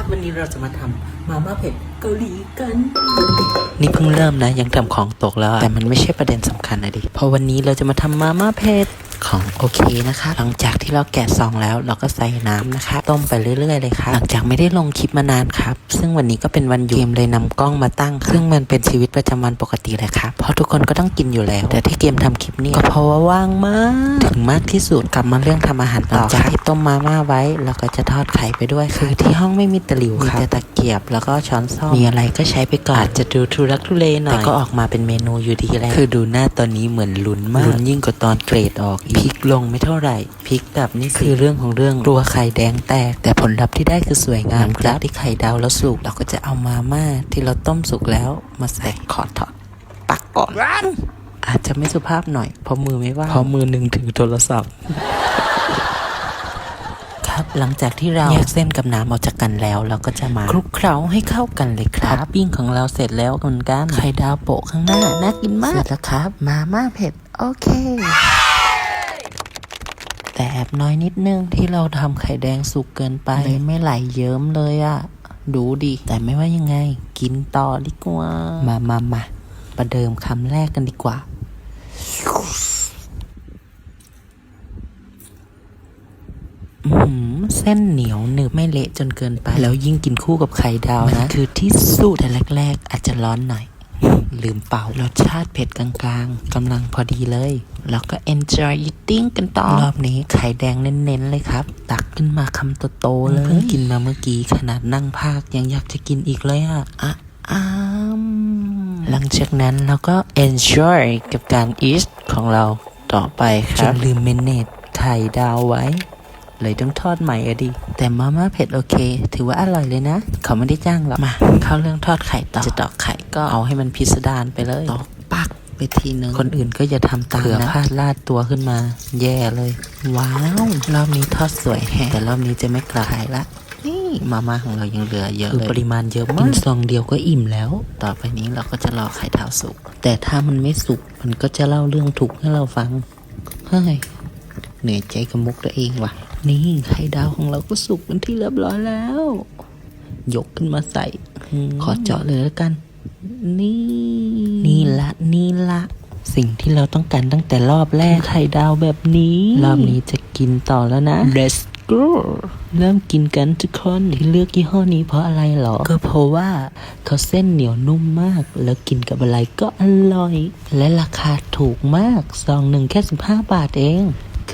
ครับวันนี้เราจะมาทำมาม่าเผ็ดเกาหลีกัน นี่เพิ่งเริ่มนะยังทำของตกแล้ว แต่มันไม่ใช่ประเด็นสำคัญนะดิเพราะวันนี้เราจะมาทำมาม่าเผ็ด ของโอเคนะคะ หลังจากที่เราแกะซองแล้วเราก็ใส่น้ำนะคะ ต้มไปเรื่อยๆเลยค่ะหลังจากไม่ได้ลงคลิปมานานครับ ซึ่งวันนี้ก็เป็นวันหยุดเกมเลยนำกล้องมาตั้ง ซึ่งมันเป็นชีวิตประจำวันปกติเลยครับเพราะทุกคนก็ต้องกินอยู่แล้ว แต่ที่เกมทำคลิปนี้ก็เพราะว่าว่างมาก ถึงมากที่สุดกลับมาเรื่องทำอาหารต่อจากที่ต้มมาม่าไว้เราก็จะทอดไข่ไปด้วยคือที่ห้องไม่มีตะหลิวมีแต่ตะเกียบแล้วก็ช้อนซ่อมมีอะไรก็ใช้ไปก่อนอาจจะดูทุรักทุเลหน่อยแต่ก็ออกมาเป็นเมนูอยู่ดีแหละคือดูหน้าตอนนี้เหมือนลุ้นมากลุ้นยิ่งกว่าตอนเกรดออกพลิกลงไม่เท่าไหร่พลิกกลับนี่คือเรื่องของเรื่องกลัวไข่แดงแตก แต่ผลลัพธ์ที่ได้คือสวยงามจากที่ไข่ดาวแล้วสุกเราก็จะเอามาม่าที่เราต้มสุกแล้วมาใส่ขอถอดปักก่อน อาจจะไม่สุภาพหน่อยเพราะมือไม่ว่างเพราะมือหนึ่งถือโทรศัพท์ครับหลังจากที่เราแยกเส้นกับน้ำออกจากกันแล้ว เราก็จะมาคลุกเคล้าให้เข้ากันเลยครับท็อปปิ้งของเราเสร็จแล้วเหมือนกันไข่ดาวโปะข้างหน้าน่ากินมากเสร็จแล้วครับ มาม่าเผ็ด โอเค แต่แอบน้อยนิดนึงที่เราทำไข่แดงสุกเกินไปเลยไม่ไหลเยิ้มเลยอะดูดิ แต่ไม่ว่ายังไง กินต่อดีกว่า มามามาประเดิมคำแรกกันดีกว่าอื้อหือเส้นเหนียวหนึบไม่เละจนเกินไป แล้วยิ่งกินคู่กับไข่ดาวนะ คือที่สุดแต่แรก ๆ อาจจะร้อนหน่อย ลืมเป่ารสชาติเผ็ดกลางๆกำลังพอดีเลย แล้วก็ enjoy eating กันต่อ รอบนี้ไข่แดงเน้นๆเลยครับ ตักขึ้นมาคำโตๆเลยเพิ่งกินมาเมื่อกี้ขนาดนั่งภาคยังอยากจะกินอีกเลยอะอะอ้ามหลังจากนั้นเราก็ enjoy กับการ eat ของเราต่อไปครับจนลืมเมนเนตไข่ดาวไว้ เลยต้องทอดใหม่อะดิ แต่มาม่าเผ็ดโอเค ถือว่าอร่อยเลยนะ เขาไม่ได้จ้างหรอกมา เข้าเรื่องทอดไข่ต่อ จะตอกไข่ก็เอาให้มันพิสดารไปเลยตอกปักไปทีนึง คนอื่นก็อย่าทำตามนะพลาดลาดตัวขึ้นมา แย่เลย ว้าว รอบนี้ทอดสวยแฮะแต่รอบนี้จะไม่กระหายละนี่มาม่าของเรายังเหลือเยอะเลยปริมาณเยอะมากกินซองเดียวก็อิ่มแล้ว ต่อไปนี้เราก็จะรอไข่ดาวสุก แต่ถ้ามันไม่สุก มันก็จะเล่าเรื่องถูกให้เราฟัง เฮ้ย เหนื่อยใจกับมุกตัวเองว่ะ นี่ไข่ดาวของเราก็สุกเป็นที่เรียบร้อยแล้ว ยกขึ้นมาใส่ ขอเจาะเลยแล้วกัน นี่ นี่ละนี่ละสิ่งที่เราต้องการตั้งแต่รอบแรกไข่ดาวแบบนี้ รอบนี้จะกินต่อแล้วนะ Let's go เริ่มกินกันทุกคนที่เลือกยี่ห้อนี้เพราะอะไรหรอ ก็เพราะว่าเขาเส้นเหนียวนุ่มมาก แล้วกินกับอะไรก็อร่อย และราคาถูกมากซองหนึ่งแค่ 15 บาทเอง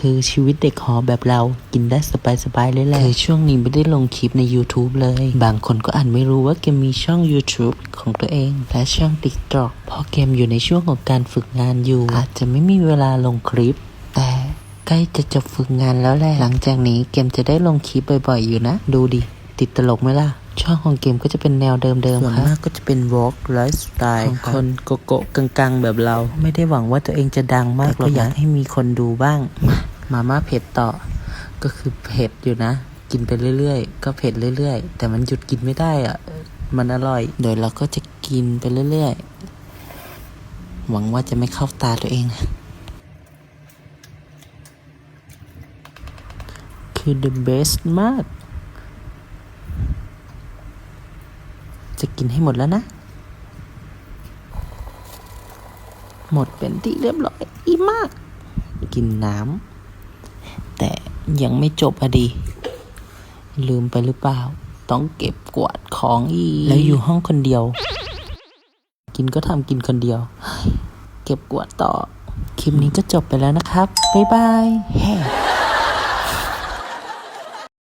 คือชีวิตเด็กหอแบบเรากินได้สบายๆเลยแหละคือช่วงนี้ไม่ได้ลงคลิปใน YouTube เลย บางคนก็อาจไม่รู้ว่าเกมมีช่อง YouTube ของตัวเอง และช่อง TikTok เพราะเกมอยู่ในช่วงของการฝึกงานอยู่ อาจจะไม่มีเวลาลงคลิป แต่ใกล้จะจบฝึกงานแล้วแหละ หลังจากนี้เกมจะได้ลงคลิปบ่อยๆอยู่นะ ดูดิ ติดตลกไหมล่ะ ช่องของเกมก็จะเป็นแนวเดิมๆครับส่วนมากก็จะเป็น Walk Lifestyle ของคนโกโก้กังๆ แบบเรา ไม่ได้หวังว่าตัวเองจะดังมากหรอกอยากให้มีคนดูบ้าง มาม่าเผ็ดต่อ ก็คือเผ็ดอยู่นะ กินไปเรื่อยๆ ก็เผ็ดเรื่อยๆ แต่มันหยุดกินไม่ได้อะมันอร่อย โดยเราก็จะกินไปเรื่อยๆ หวังว่าจะไม่เข้าตาตัวเอง คือ the best มาก จะกินให้หมดแล้วนะ หมดเป็นที่เรียบร้อยอีมาก กินน้ำ ยังไม่จบอะดี ลืมไปหรือเปล่า ต้องเก็บกวาดของอีก แล้วอยู่ห้องคนเดียว กินก็ทำกินคนเดียวเฮ้ยเก็บกวาดต่อ คลิปนี้ก็จบไปแล้วนะครับ บ๊ายบายแฮ่